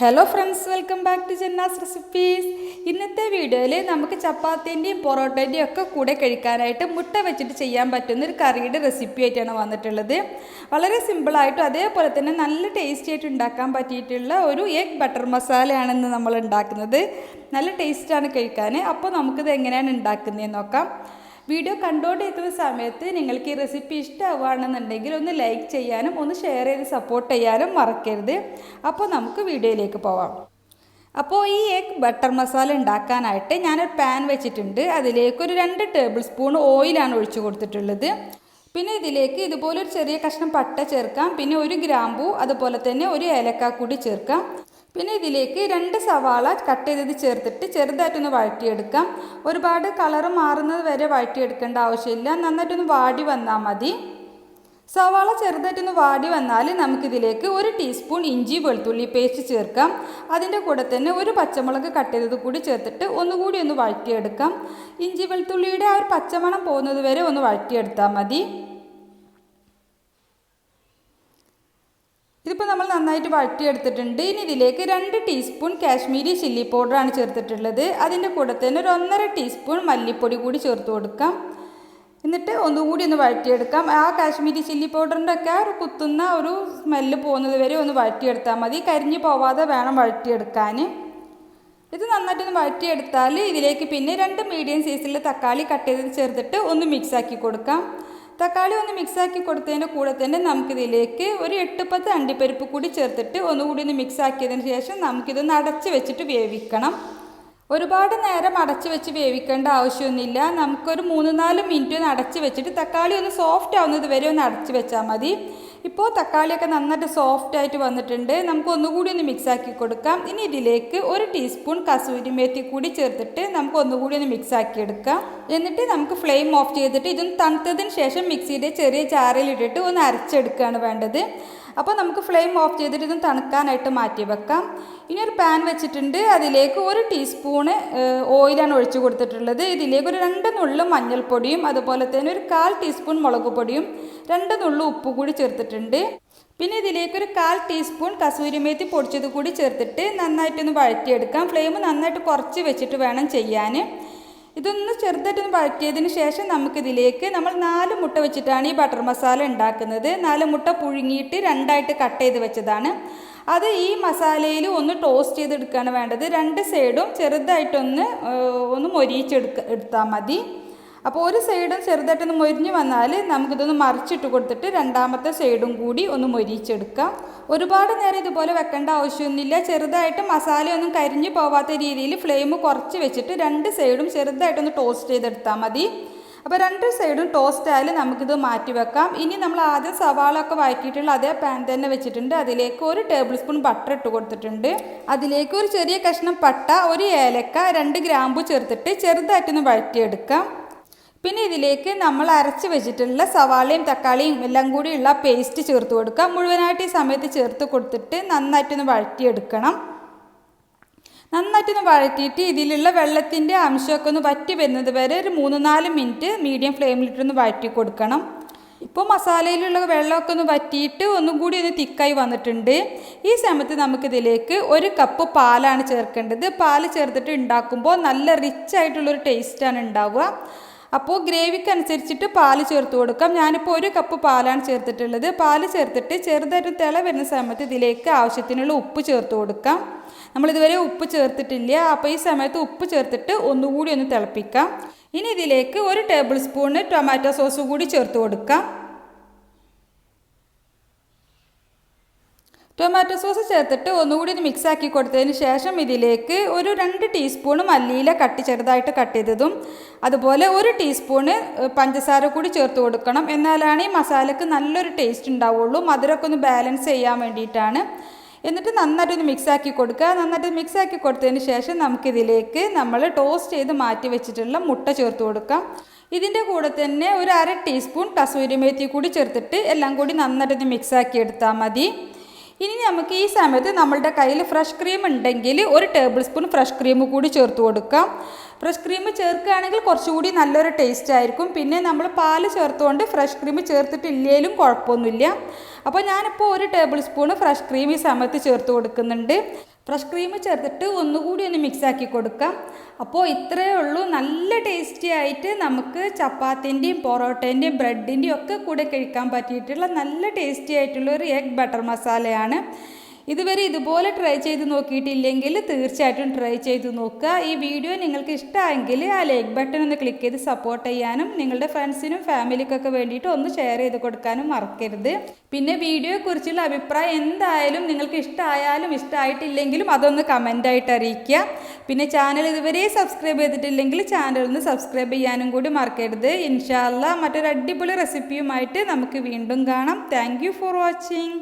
Hello friends welcome back to Janna's recipes ഇന്നത്തെ വീഡിയോയിൽ നമുക്ക് ചപ്പാത്തിന്റെയും പൊറോട്ടേന്റെയും ഒക്കെ കൂടെ കഴിക്കാനായിട്ട് മുട്ട വെച്ചിട്ട് ചെയ്യാൻ പറ്റുന്ന ഒരു കറിയുടെ റെസിപ്പി ആയിട്ടാണ് വന്നിട്ടുള്ളത്. വളരെ സിമ്പിളായിട്ടും അതേപോലെ തന്നെ നല്ല ടേസ്റ്റി ആയിട്ട് ഉണ്ടാക്കാൻ പറ്റിയിട്ടുള്ള ഒരു എഗ് ബട്ടർ മസാലയാണ് ഇന്ന് നമ്മൾ ഉണ്ടാക്കുന്നത്. നല്ല ടേസ്റ്റാണ് കഴിക്കാൻ അപ്പോൾ നമുക്കിത് എങ്ങനെയാണ് ഉണ്ടാക്കുന്നതെന്ന് നോക്കാം. വീഡിയോ കണ്ടുകൊണ്ടിരിക്കുന്ന സമയത്ത് നിങ്ങൾക്ക് ഈ റെസിപ്പി ഇഷ്ടമാവുകയാണെന്നുണ്ടെങ്കിൽ ഒന്ന് ലൈക്ക് ചെയ്യാനും ഒന്ന് ഷെയർ ചെയ്ത് സപ്പോർട്ട് ചെയ്യാനും മറക്കരുത്. അപ്പോൾ നമുക്ക് വീഡിയോയിലേക്ക് പോവാം. അപ്പോൾ ഈ എഗ് ബട്ടർ മസാല ഉണ്ടാക്കാനായിട്ട് ഞാനൊരു പാൻ വെച്ചിട്ടുണ്ട്. അതിലേക്ക് ഒരു രണ്ട് ടേബിൾ സ്പൂൺ ഓയിലാണ് ഒഴിച്ചു കൊടുത്തിട്ടുള്ളത്. പിന്നെ ഇതിലേക്ക് ഇതുപോലെ ഒരു ചെറിയ കഷ്ണം പട്ട ചേർക്കാം. പിന്നെ ഒരു ഗ്രാമ്പു അതുപോലെ തന്നെ ഒരു ഏലക്ക കൂടി ചേർക്കാം. പിന്നെ ഇതിലേക്ക് രണ്ട് സവാള കട്ട് ചെയ്തത് ചേർത്തിട്ട് ചെറുതായിട്ടൊന്ന് വഴറ്റിയെടുക്കാം. ഒരുപാട് കളർ മാറുന്നത് വരെ വഴറ്റിയെടുക്കേണ്ട ആവശ്യമില്ല. നന്നായിട്ടൊന്ന് വാടി വന്നാൽ മതി. സവാള ചെറുതായിട്ടൊന്ന് വാടി വന്നാൽ നമുക്കിതിലേക്ക് ഒരു ടീസ്പൂൺ ഇഞ്ചി വെളുത്തുള്ളി പേസ്റ്റ് ചേർക്കാം. അതിന്റെ കൂടെ തന്നെ ഒരു പച്ചമുളക് കട്ട് ചെയ്തത് കൂടി ചേർത്തിട്ട് ഒന്നുകൂടി ഒന്ന് വഴറ്റിയെടുക്കാം. ഇഞ്ചി വെളുത്തുള്ളിയുടെ ആ ഒരു പച്ചമണം പോകുന്നത് വരെ ഒന്ന് വഴറ്റിയെടുത്താൽ മതി. ഇതിപ്പോൾ നമ്മൾ നന്നായിട്ട് വഴറ്റിയെടുത്തിട്ടുണ്ട്. ഇനി ഇതിലേക്ക് രണ്ട് ടീസ്പൂൺ കാശ്മീരി ചില്ലി പൗഡറാണ് ചേർത്തിട്ടുള്ളത്. അതിന്റെ കൂടെ തന്നെ ഒരു ഒന്നര ടീസ്പൂൺ മല്ലിപ്പൊടി കൂടി ചേർത്ത് കൊടുക്കാം. എന്നിട്ട് ഒന്നുകൂടി ഒന്ന് വഴറ്റിയെടുക്കാം. ആ കാശ്മീരി ചില്ലി പൗഡറിന്റെ ഒക്കെ ഒരു കുത്തുന്ന ഒരു സ്മെല്ല് പോകുന്നത് വരെ ഒന്ന് വഴറ്റിയെടുത്താൽ മതി. കരിഞ്ഞു പോവാതെ വേണം വഴറ്റിയെടുക്കാൻ ഇത് നന്നായിട്ടൊന്ന് വഴറ്റിയെടുത്താൽ ഇതിലേക്ക് പിന്നെ രണ്ട് മീഡിയം സൈസിലെ തക്കാളി കട്ട് ചെയ്ത് ചേർത്തിട്ട് ഒന്ന് മിക്സാക്കി കൊടുക്കാം. തക്കാളി ഒന്ന് മിക്സാക്കി കൊടുത്തതിന്റെ കൂടെ തന്നെ നമുക്കിതിലേക്ക് ഒരു എട്ട് പത്ത് അണ്ടിപ്പരിപ്പ് കൂടി ചേർത്തിട്ട് ഒന്നുകൂടി ഒന്ന് മിക്സ് ആക്കിയതിന് ശേഷം നമുക്കിതൊന്ന് അടച്ച് വെച്ചിട്ട് വേവിക്കണം. ഒരുപാട് നേരം അടച്ച് വെച്ച് വേവിക്കേണ്ട ആവശ്യമൊന്നുമില്ല. നമുക്കൊരു മൂന്ന് നാല് മിനിറ്റ് ഒന്ന് അടച്ച് വെച്ചിട്ട് തക്കാളി ഒന്ന് സോഫ്റ്റ് ആവുന്നത് വരെ ഒന്ന് അടച്ച് വെച്ചാൽ മതി. ഇപ്പോൾ തക്കാളിയൊക്കെ നന്നായിട്ട് സോഫ്റ്റ് ആയിട്ട് വന്നിട്ടുണ്ട്. നമുക്ക് ഒന്നുകൂടി ഒന്ന് മിക്സ് ആക്കി കൊടുക്കാം. ഇനി ഇതിലേക്ക് ഒരു ടീസ്പൂൺ കസൂരി മേത്തി കൂടി ചേർത്തിട്ട് നമുക്ക് ഒന്നുകൂടി ഒന്ന് മിക്സ് ആക്കി എടുക്കാം. എന്നിട്ട് നമുക്ക് ഫ്ലെയിം ഓഫ് ചെയ്തിട്ട് ഇതൊന്ന് തണുത്തതിന് ശേഷം മിക്സിയുടെ ചെറിയ ജാറിലിട്ടിട്ട് ഒന്ന് അരച്ചെടുക്കുകയാണ് വേണ്ടത്. അപ്പോൾ നമുക്ക് ഫ്ലെയിം ഓഫ് ചെയ്തിട്ട് ഇത് തണുക്കാനായിട്ട് മാറ്റി വെക്കാം. ഇനി ഒരു പാൻ വെച്ചിട്ടുണ്ട്. അതിലേക്ക് ഒരു ടീസ്പൂണ് ഓയിലാണ് ഒഴിച്ചു കൊടുത്തിട്ടുള്ളത്. ഇതിലേക്ക് ഒരു രണ്ട് നുള്ളു മഞ്ഞൾപ്പൊടിയും അതുപോലെ തന്നെ ഒരു കാൽ ടീസ്പൂൺ മുളക് പൊടിയും രണ്ട് നുള്ളു ഉപ്പ് കൂടി ചേർത്തിട്ടുണ്ട്. പിന്നെ ഇതിലേക്ക് ഒരു കാൽ ടീസ്പൂൺ കസൂരിമേത്തി പൊടിച്ചത് കൂടി ചേർത്തിട്ട് നന്നായിട്ടൊന്ന് വഴറ്റിയെടുക്കാം. ഫ്ലെയിം നന്നായിട്ട് കുറച്ച് വെച്ചിട്ട് വേണം ചെയ്യാൻ. ഇതൊന്ന് ചെറുതായിട്ടൊന്ന് വഴറ്റിയതിന് ശേഷം നമുക്കിതിലേക്ക് നമ്മൾ നാല് മുട്ട വെച്ചിട്ടാണ് ഈ ബട്ടർ മസാല ഉണ്ടാക്കുന്നത്. നാല് മുട്ട പുഴുങ്ങിയിട്ട് രണ്ടായിട്ട് കട്ട് ചെയ്ത് വെച്ചതാണ്. അത് ഈ മസാലയിൽ ഒന്ന് ടോസ്റ്റ് ചെയ്തെടുക്കുകയാണ് വേണ്ടത്. രണ്ട് സൈഡും ചെറുതായിട്ടൊന്ന് ഒന്ന് മൊരിയിച്ചെടുക്ക എടുത്താൽ മതി. അപ്പോൾ ഒരു സൈഡും ചെറുതായിട്ടൊന്ന് മൊരിഞ്ഞ് വന്നാൽ നമുക്കിതൊന്ന് മറിച്ചിട്ട് കൊടുത്തിട്ട് രണ്ടാമത്തെ സൈഡും കൂടി ഒന്ന് മൊരിച്ചെടുക്കാം. ഒരുപാട് നേരം ഇതുപോലെ വെക്കേണ്ട ആവശ്യമൊന്നുമില്ല. ചെറുതായിട്ട് മസാലയൊന്നും കരിഞ്ഞു പോവാത്ത രീതിയിൽ ഫ്ലെയിം കുറച്ച് വെച്ചിട്ട് രണ്ട് സൈഡും ചെറുതായിട്ടൊന്ന് ടോസ്റ്റ് ചെയ്തെടുത്താൽ മതി. അപ്പോൾ രണ്ട് സൈഡും ടോസ്റ്റ് ആയാലും നമുക്കിത് മാറ്റി വെക്കാം. ഇനി നമ്മൾ ആദ്യം സവാള ഒക്കെ വഴറ്റിയിട്ടുള്ള അതേ പാൻ തന്നെ വെച്ചിട്ടുണ്ട്. അതിലേക്ക് ഒരു ടേബിൾ സ്പൂൺ ബട്ടർ ഇട്ട് കൊടുത്തിട്ടുണ്ട്. അതിലേക്ക് ഒരു ചെറിയ കഷ്ണം പട്ട ഒരു ഏലക്ക രണ്ട് ഗ്രാമ്പു ചേർത്തിട്ട് ചെറുതായിട്ടൊന്ന് വഴറ്റിയെടുക്കാം. പിന്നെ ഇതിലേക്ക് നമ്മൾ അരച്ച് വെച്ചിട്ടുള്ള സവാളയും തക്കാളിയും എല്ലാം കൂടിയുള്ള പേസ്റ്റ് ചേർത്ത് കൊടുക്കുക. മുഴുവനായിട്ട് ഈ സമയത്ത് ചേർത്ത് കൊടുത്തിട്ട് നന്നായിട്ടൊന്ന് വഴറ്റിയെടുക്കണം. നന്നായിട്ടൊന്ന് വഴറ്റിയിട്ട് ഇതിലുള്ള വെള്ളത്തിന്റെ അംശമൊക്കെ ഒന്ന് വറ്റി വരുന്നത് വരെ ഒരു മൂന്ന് നാല് മിനിറ്റ് മീഡിയം ഫ്ലെയിമിലിട്ടൊന്ന് വഴറ്റി കൊടുക്കണം. ഇപ്പോൾ മസാലയിലുള്ള വെള്ളമൊക്കെ ഒന്ന് വറ്റിയിട്ട് ഒന്നും കൂടി ഒന്ന് തിക്കായി വന്നിട്ടുണ്ട്. ഈ സമയത്ത് നമുക്കിതിലേക്ക് ഒരു കപ്പ് പാലാണ് ചേർക്കേണ്ടത്. പാൽ ചേർത്തിട്ട് ഉണ്ടാക്കുമ്പോൾ നല്ല റിച്ച് ആയിട്ടുള്ളൊരു ടേസ്റ്റാണ് ഉണ്ടാവുക. അപ്പോൾ ഗ്രേവിക്ക് അനുസരിച്ചിട്ട് പാൽ ചേർത്ത് കൊടുക്കാം. ഞാനിപ്പോൾ ഒരു കപ്പ് പാലാണ് ചേർത്തിട്ടുള്ളത്. പാൽ ചേർത്തിട്ട് ചെറുതായിട്ട് തിള വരുന്ന സമയത്ത് ഇതിലേക്ക് ആവശ്യത്തിനുള്ള ഉപ്പ് ചേർത്ത് കൊടുക്കാം. നമ്മളിതുവരെ ഉപ്പ് ചേർത്തിട്ടില്ല. അപ്പോൾ ഈ സമയത്ത് ഉപ്പ് ചേർത്തിട്ട് ഒന്നുകൂടി ഒന്ന് തിളപ്പിക്കാം. ഇനി ഇതിലേക്ക് ഒരു ടേബിൾ സ്പൂണ് ടൊമാറ്റോ സോസ് കൂടി ചേർത്ത് കൊടുക്കാം. ടൊമാറ്റോ സോസ് ചേർത്തിട്ട് ഒന്നുകൂടി ഇത് മിക്സ് ആക്കി കൊടുത്തതിന് ശേഷം ഇതിലേക്ക് ഒരു രണ്ട് ടീസ്പൂണ് മല്ലിയില കട്ടി ചെറുതായിട്ട് കട്ട് ചെയ്തതും അതുപോലെ ഒരു ടീസ്പൂണ് പഞ്ചസാര കൂടി ചേർത്ത് കൊടുക്കണം. എന്നാലാണ് ഈ മസാലയ്ക്ക് നല്ലൊരു ടേസ്റ്റ് ഉണ്ടാവുള്ളൂ. മധുരമൊക്കെ ഒന്ന് ബാലൻസ് ചെയ്യാൻ വേണ്ടിയിട്ടാണ്. എന്നിട്ട് നന്നായിട്ടൊന്ന് മിക്സ് ആക്കി കൊടുക്കുക. നന്നായിട്ട് മിക്സ് ആക്കി കൊടുത്തതിന് ശേഷം നമുക്കിതിലേക്ക് നമ്മൾ ടോസ്റ്റ് ചെയ്ത് മാറ്റി വെച്ചിട്ടുള്ള മുട്ട ചേർത്ത് കൊടുക്കാം. ഇതിന്റെ കൂടെ തന്നെ ഒരു അര ടീസ്പൂൺ കസൂരി മേത്തി കൂടി ചേർത്തിട്ട് എല്ലാം കൂടി നന്നായിട്ടൊന്ന് മിക്സ് ആക്കി എടുത്താൽ മതി. ഇനി നമുക്ക് ഈ സമയത്ത് നമ്മളുടെ കയ്യിൽ ഫ്രഷ് ക്രീം ഉണ്ടെങ്കിൽ ഒരു ടേബിൾ സ്പൂൺ ഫ്രഷ് ക്രീം കൂടി ചേർത്ത് കൊടുക്കാം. ഫ്രഷ് ക്രീം ചേർക്കുകയാണെങ്കിൽ കുറച്ചുകൂടി നല്ലൊരു ടേസ്റ്റ് ആയിരിക്കും. പിന്നെ നമ്മൾ പാൽ ചേർത്തുകൊണ്ട് ഫ്രഷ് ക്രീം ചേർത്തിട്ടില്ലേലും കുഴപ്പമൊന്നുമില്ല. അപ്പോൾ ഞാനിപ്പോൾ ഒരു ടേബിൾ സ്പൂൺ ഫ്രഷ് ക്രീം ഈ സമയത്ത് ചേർത്ത് കൊടുക്കുന്നുണ്ട്. ഫ്രഷ് ക്രീം ചേർത്തിട്ട് ഒന്നുകൂടി ഒന്ന് മിക്സാക്കി കൊടുക്കാം. അപ്പോൾ ഇത്രയേ ഉള്ളൂ. നല്ല ടേസ്റ്റി ആയിട്ട് നമുക്ക് ചപ്പാത്തിന്റെയും പൊറോട്ടേന്റെയും ബ്രെഡിന്റെയും ഒക്കെ കൂടെ കഴിക്കാൻ പറ്റിയിട്ടുള്ള നല്ല ടേസ്റ്റി ആയിട്ടുള്ള ഒരു എഗ് ബട്ടർ മസാലയാണ് ഇതുവരെ ഇതുപോലെ ട്രൈ ചെയ്ത് നോക്കിയിട്ടില്ലെങ്കിൽ തീർച്ചയായിട്ടും ട്രൈ ചെയ്ത് നോക്കുക. ഈ വീഡിയോ നിങ്ങൾക്ക് ഇഷ്ടമായെങ്കിൽ ആ ലൈക്ക് ബട്ടൺ ഒന്ന് ക്ലിക്ക് ചെയ്ത് സപ്പോർട്ട് ചെയ്യാനും നിങ്ങളുടെ ഫ്രണ്ട്സിനും ഫാമിലിക്കൊക്കെ വേണ്ടിയിട്ട് ഒന്ന് ഷെയർ ചെയ്ത് കൊടുക്കാനും മറക്കരുത്. പിന്നെ വീഡിയോയെക്കുറിച്ചുള്ള അഭിപ്രായം എന്തായാലും നിങ്ങൾക്ക് ഇഷ്ടമായാലും ഇഷ്ടമായിട്ടില്ലെങ്കിലും അതൊന്ന് കമന്റായിട്ട് അറിയിക്കുക. പിന്നെ ചാനൽ ഇതുവരെ സബ്സ്ക്രൈബ് ചെയ്തിട്ടില്ലെങ്കിൽ ചാനൽ ഒന്ന് സബ്സ്ക്രൈബ് ചെയ്യാനും കൂടി മറക്കരുത്. ഇൻഷാല്ല മറ്റൊരു അടിപൊളി റെസിപ്പിയുമായിട്ട് നമുക്ക് വീണ്ടും കാണാം. Thank for watching